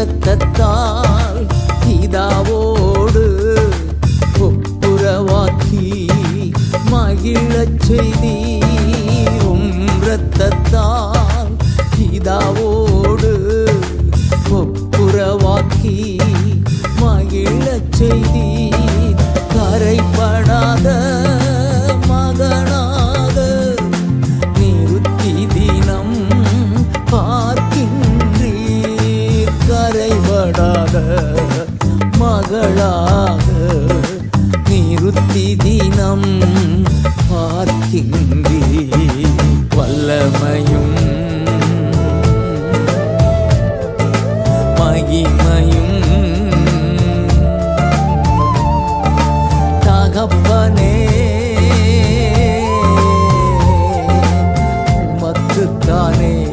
இரத்தத்தால் பிதாவோடு ஒப்புரவாக்கி மகிழச் செய்தி. உம் இரத்தத்தால் பிதாவோடு ஒப்புரவாக்கி மகிழச் செய்தி கரைப்பட மறைபடாத மகளாக நிறுத்தி தினம் பார்க்கின்றி வல்லமையும். மகிமையும். தகப்பனே உமக்குத்தானே.